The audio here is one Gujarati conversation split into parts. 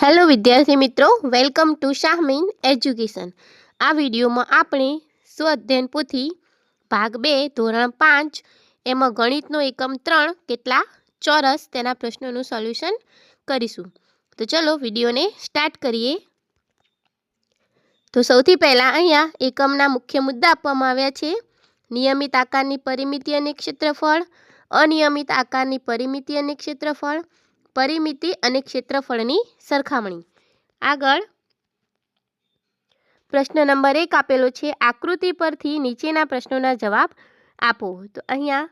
હેલો વિદ્યાર્થી મિત્રો, વેલકમ ટુ શાહમીન એજ્યુકેશન. આ વિડીયોમાં આપણે સ્વ અધ્યયન પોથી ભાગ બે, ધોરણ પાંચ, એમાં ગણિતનો એકમ ત્રણ કેટલા ચોરસ તેના પ્રશ્નોનું સોલ્યુશન કરીશું. તો ચલો વિડીયોને સ્ટાર્ટ કરીએ. તો સૌથી પહેલાં અહીંયા એકમના મુખ્ય મુદ્દા આપવામાં આવ્યા છે. નિયમિત આકારની પરિમિતિ અને ક્ષેત્રફળ, અનિયમિત આકારની પરિમિતિ અને ક્ષેત્રફળ પરિમિતિ અને ક્ષેત્રફળની સરખામણી. આગળ. પ્રશ્ન નંબર એક આપેલો છે, આકૃતિ પરથી નીચેના પ્રશ્નોના જવાબ આપો. તો અહીંયા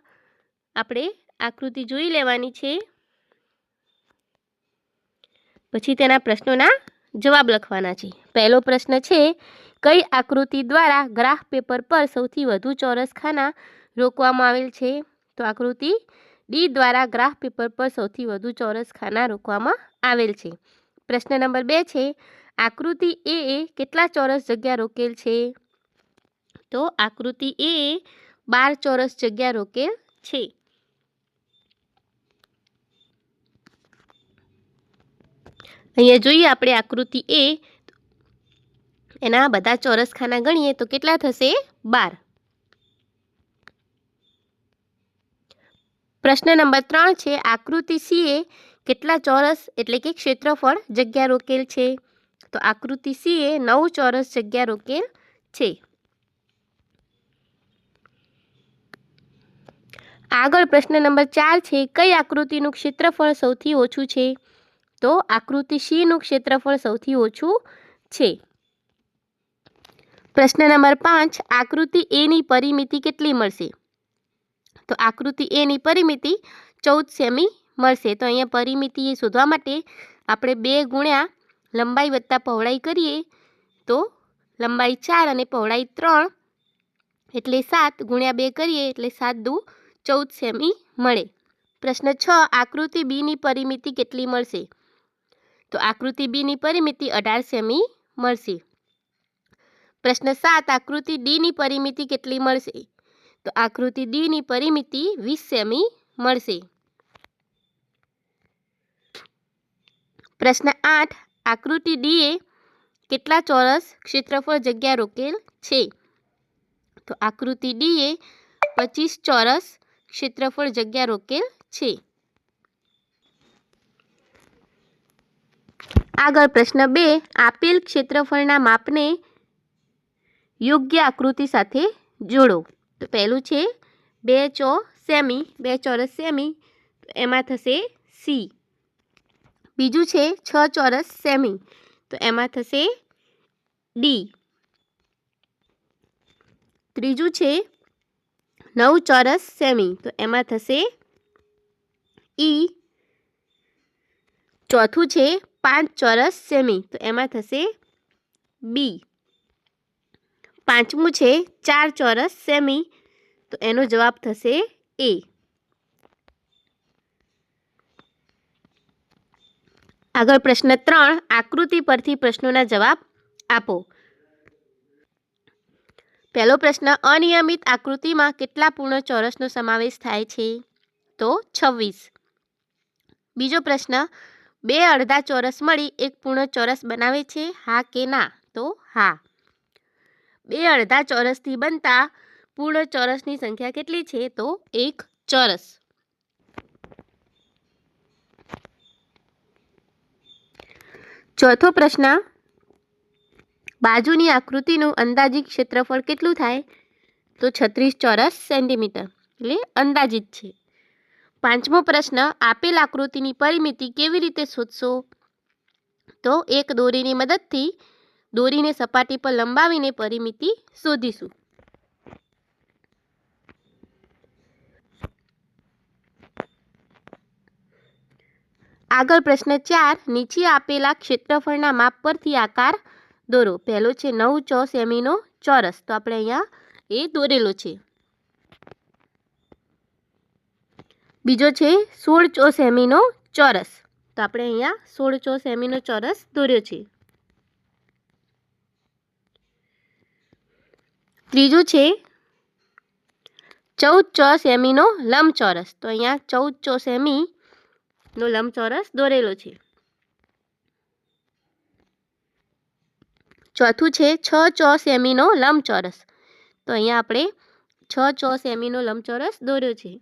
આપણે આકૃતિ જોઈ લેવાની છે. પછી તેના પ્રશ્નોના જવાબ લખવાના છે. પહેલો પ્રશ્ન છે, કઈ આકૃતિ દ્વારા ગ્રાફ પેપર પર સૌથી વધુ ચોરસ ખાના રોકવામાં આવેલ છે? તો આકૃતિ ડી દ્વારા ગ્રાફ પેપર પર સૌથી વધુ ચોરસ ખાના રોકવામાં આવેલ છે. પ્રશ્ન નંબર બે છે, આકૃતિ એ કેટલા ચોરસ જગ્યા રોકેલ છે? તો આકૃતિ એ બાર ચોરસ જગ્યા રોકેલ છે. અહીંયા જોઈએ આપણે આકૃતિ એ, એના બધા ચોરસ ખાના ગણીએ તો કેટલા થશે? બાર. પ્રશ્ન નંબર ત્રણ છે, આકૃતિ સી એ કેટલા ચોરસ એટલે કે ક્ષેત્રફળ જગ્યા રોકેલ છે? તો આકૃતિ સી એ નવ ચોરસ જગ્યા રોકેલ છે. આગળ પ્રશ્ન નંબર ચાર છે, કઈ આકૃતિનું ક્ષેત્રફળ સૌથી ઓછું છે? તો આકૃતિ સીનું ક્ષેત્રફળ સૌથી ઓછું છે. પ્રશ્ન નંબર પાંચ, આકૃતિ એની પરિમિતિ કેટલી મળશે? તો આકૃતિ એની પરિમિતિ ચૌદ સેમી મળશે. તો અહીંયા પરિમિતિ એ શોધવા માટે આપણે બે ગુણ્યા લંબાઈ વત્તા પહોળાઈ કરીએ તો લંબાઈ ચાર અને પહોળાઈ ત્રણ એટલે સાત ગુણ્યા બે કરીએ એટલે સાત દુ ચૌદ સેમી મળે. પ્રશ્ન છ, આકૃતિ બીની પરિમિતિ કેટલી મળશે? તો આકૃતિ બીની પરિમિતિ અઢાર સેમી મળશે. પ્રશ્ન સાત, આકૃતિ ડીની પરિમિતિ કેટલી મળશે? તો આકૃતિ ડીની પરિમિતિ વીસ સેમી મળશે. પ્રશ્ન આઠ. આકૃતિ ડીએ કેટલા ચોરસ ક્ષેત્રફળ જગ્યા રોકેલ છે? તો આકૃતિ ડીએ પચીસ ચોરસ ક્ષેત્રફળ જગ્યા રોકેલ છે. આગળ પ્રશ્ન બે. આપેલ ક્ષેત્રફળના માપને યોગ્ય આકૃતિ સાથે જોડો. તો પહેલું છે બે ચો સેમી, બે ચોરસ સેમી તો એમાં થશે સી. બીજું છે છ ચોરસ સેમી, તો એમાં થશે ડી. ત્રીજું છે નવ ચોરસ સેમી, તો એમાં થશે ઈ. ચોથું છે પાંચ ચોરસ સેમી, તો એમાં થશે બી. પાંચમું છે ચાર ચોરસ સેમી. તો એનો જવાબ થશે એ. આગળ પ્રશ્ન ત્રણ, આકૃતિ પરથી પ્રશ્નોના જવાબ આપો. પહેલો પ્રશ્ન, અનિયમિત આકૃતિમાં કેટલા પૂર્ણ ચોરસનો સમાવેશ થાય છે? તો છવ્વીસ. બીજો પ્રશ્ન, બે અડધા ચોરસ મળી એક પૂર્ણ ચોરસ બનાવે છે? હા કે ના? તો હા. બે અડધા ચોરસથી બનતા પૂર્ણ ચોરસની સંખ્યા કેટલી છે? તો એક ચોરસ. ચોથો પ્રશ્ન. બાજુની આકૃતિનું અંદાજિત ક્ષેત્રફળ કેટલું થાય? તો છત્રીસ ચોરસ સેન્ટીમીટર. એટલે અંદાજિત છે. પાંચમો પ્રશ્ન, આપેલ આકૃતિની પરિમિતિ કેવી રીતે શોધશો? તો એક દોરીની મદદથી દોરીને સપાટી પર લંબાવીને પરિમિતિ શોધીશું. આગળ પ્રશ્ન ચાર, નીચે આપેલા ક્ષેત્રફળના માપ પરથી આકાર દોરો. પહેલો છે નવ ચો સેમીનો ચોરસ. તો આપણે અહીંયા એ દોરેલો છે. બીજો છે સોળ ચો સેમીનો ચોરસ. તો આપણે અહીંયા સોળ ચો સેમીનો ચોરસ દોર્યો છે. ત્રીજું છે ચૌદ ચો સેમીનો લંબચોરસ. તો અહીંયા ચૌદ ચો સેમીનો લંબચોરસ દોરેલો છે. ચોથું છે છ ચો સેમીનો લંબચોરસ. તો અહીંયા આપણે છ ચો સેમીનો લંબચોરસ દોર્યો છે.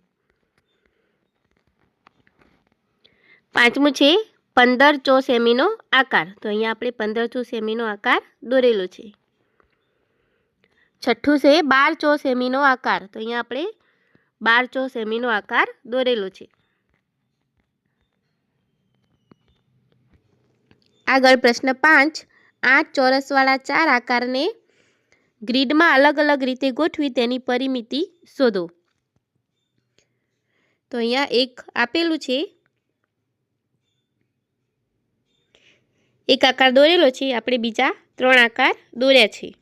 પાંચમું છે પંદર ચો સેમીનો આકાર. તો અહીંયા આપણે પંદર ચો સેમીનો આકાર દોરેલો છે. છઠ્ઠું છે બાર ચો સેમીનો આકાર. તો અહીંયા આપણે બાર ચો સેમીનો આકાર દોરેલો છે. આગળ પ્રશ્ન પાંચ. આઠ ચોરસવાળા ચાર આકારને ગ્રીડમાં અલગ અલગ રીતે ગોઠવી તેની પરિમિતિ શોધો. તો અહીંયા એક આપેલું છે. એક આકાર દોરેલો છે. આપણે બીજા ત્રણ આકાર દોર્યા છે.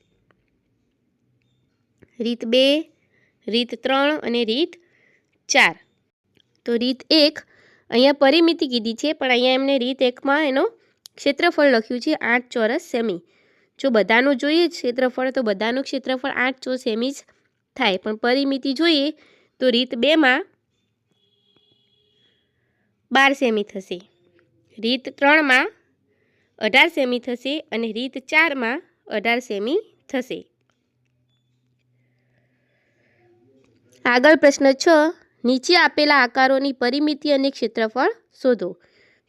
રીત બે, રીત ત્રણ અને રીત ચાર. તો રીત એક અહીંયા પરિમિતિ કીધી છે, પણ અહીંયા એમને રીત એકમાં એનો ક્ષેત્રફળ લખ્યું છે, આઠ ચોરસ સેમી. જો બધાનું જોઈએ ક્ષેત્રફળ, તો બધાનું ક્ષેત્રફળ આઠ ચો સેમી જ થાય. પણ પરિમિતિ જોઈએ, તો રીત બેમાં બાર સેમી થશે. રીત ત્રણમાં અઢાર સેમી થશે અને રીત ચારમાં અઢાર સેમી થશે. આગળ પ્રશ્ન છ, નીચે આપેલા આકારોની પરિમિતિ અને ક્ષેત્રફળ શોધો.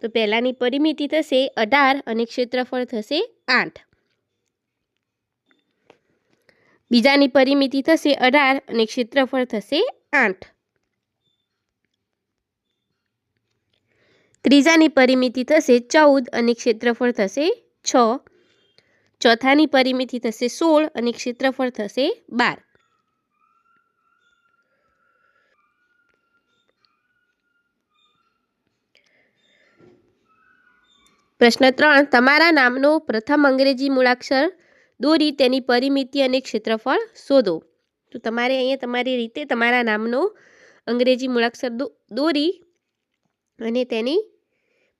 તો પહેલાંની પરિમિતિ થશે અઢાર અને ક્ષેત્રફળ થશે આઠ. બીજાની પરિમિતિ થશે અઢાર અને ક્ષેત્રફળ થશે આઠ. ત્રીજાની પરિમિતિ થશે ચૌદ અને ક્ષેત્રફળ થશે છ. ચોથાની પરિમિતિ થશે સોળ અને ક્ષેત્રફળ થશે બાર. પ્રશ્ન ત્રણ, તમારા નામનો પ્રથમ અંગ્રેજી મૂળાક્ષર દોરી, તેની પરિમિતિ અને ક્ષેત્રફળ શોધો. તો તમારે અહીંયા તમારી રીતે તમારા નામનો અંગ્રેજી મૂળાક્ષર દોરી અને તેની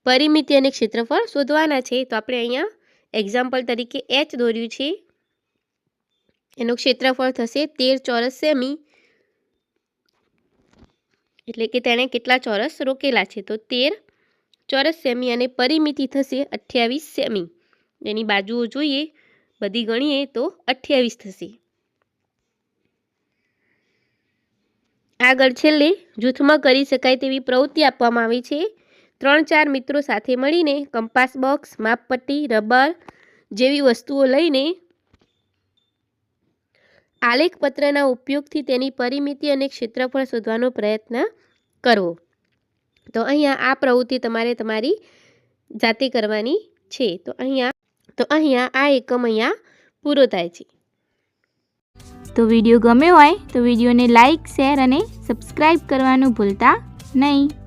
પરિમિતિ અને ક્ષેત્રફળ શોધવાના છે. તો આપણે અહીંયા એક્ઝામ્પલ તરીકે એચ દોર્યું છે. એનું ક્ષેત્રફળ થશે તેર ચોરસ સેમી. એટલે કે તેણે કેટલા ચોરસ રોકેલા છે? તો તેર ચોરસ સેમી અને પરિમિતિ થશે અઠ્યાવીસ સેમી. એની બાજુઓ જોઈએ, બધી ગણીએ તો અઠ્યાવીસ થશે. આગળ છેલ્લે, જૂથમાં કરી શકાય તેવી પ્રવૃત્તિ આપવામાં આવી છે. ત્રણ ચાર મિત્રો સાથે મળીને કંપાસ બોક્સ, માપપટ્ટી, રબર જેવી વસ્તુઓ લઈને આલેખપત્રના ઉપયોગથી તેની પરિમિતિ અને ક્ષેત્રફળ શોધવાનો પ્રયત્ન કરવો. તો અહીંયા આ પ્રવૃત્તિ તમારે તમારી જાતે કરવાની છે. તો અહીંયા તો અહીંયા આ એકમ અહીંયા પૂરો થાય છે. તો વીડિયો ગમ્યો હોય તો વિડીયોને લાઇક શેર અને સબસ્ક્રાઈબ કરવાનું ભૂલતા નહીં.